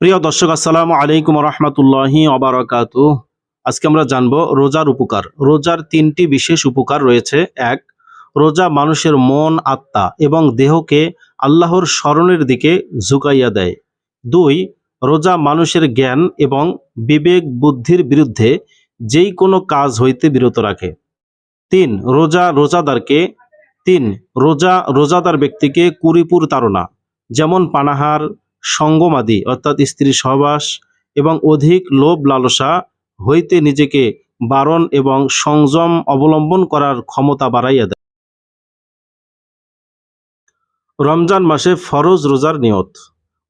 প্রিয় দর্শক, আসসালামু আলাইকুম রহমতুল্লাহি অবরাকাত আজকে আমরা জানব রোজার উপকার। রোজার তিনটি বিশেষ উপকার রয়েছে। এক, রোজা মানুষের মন, আত্মা এবং দেহকে আল্লাহর স্মরণের দিকে ঝুঁকাইয়া দেয়। দুই, রোজা মানুষের জ্ঞান এবং বিবেক বুদ্ধির বিরুদ্ধে যেই কোনো কাজ হইতে বিরত রাখে। তিন, রোজা রোজাদারকে। তিন, রোজা রোজাদার ব্যক্তিকে কুরিপুর তাড়না, যেমন পানাহার সঙ্গমাদি, অর্থাৎ স্ত্রী সহবাস এবং অধিক লোভ লালসা হইতে নিজেকে বারণ এবং সংযম অবলম্বন করার ক্ষমতা বাড়াইয়া দেয়। রমজান মাসে ফরজ রোজার নিয়ত।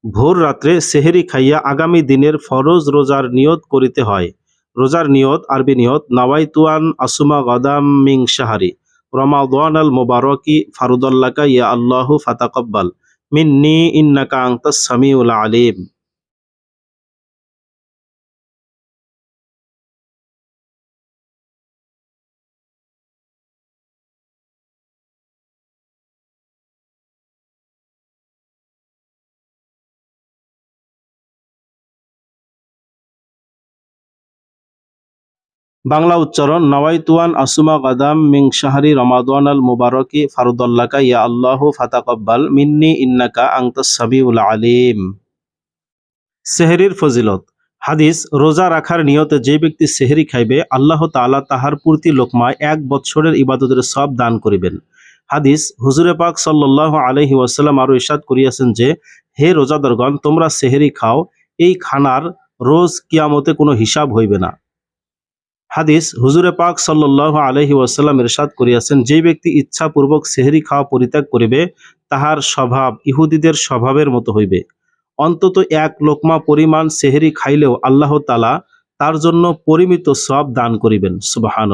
ভোর রাত্রে সেহেরি খাইয়া আগামী দিনের ফরজ রোজার নিয়ত করিতে হয়। রোজার নিয়ত, আরবি নিয়ত, নাওয়াইতুয়ান আসুমা গদাম মিং শাহারি। রমাদান আল মুবারকি ফারুদাল্লাকা ইয়া আল্লাহু ফাতাকাব্বাল। মিন্নি ইন্নাকা আংতাস সামিউল আলিম। বাংলা উচ্চারণ, নওয়াইতুয়ান আসুমা গাদাম মিং শাহরি রমাদান আল মুবারকি ফারুদাল্লাকা ইয়া আল্লাহু ফাতাকাব্বাল মিন্নি ইন্নাকা আংতাস সামিউল আলিম। সেহরির ফজিলত, হাদিস, রোজা রাখার নিয়তে যে ব্যক্তি সেহরি খাইবে, আল্লাহ তাআলা তাহার পূর্তি লোকমায় এক বৎসরের ইবাদতের সব দান করিবেন। হাদিস, হুজুরে পাক সাল্লাল্লাহু আলাইহি ওয়াসাল্লাম আরও ইরশাদ করিয়াছেন যে, হে রোজাদারগণ, তোমরা সেহরি খাও, এই খানার রোজ কিয়ামতে কোনো হিসাব হইবে না। হাদিস হুজুরে পাক সাল্লাহ আলহি ওয়াসাল্লাম এরশাদ করিয়াছেন, যে ব্যক্তি ইচ্ছাপূর্বক সেহরি খাওয়া পরিত্যাগ করিবে, তাহার স্বভাব ইহুদিদের স্বভাবের মতো হইবে। অন্তত এক লোকমা পরিমাণ সেহরি খাইলেও আল্লাহ তালা তার জন্য পরিমিত সব দান করিবেন সুবাহান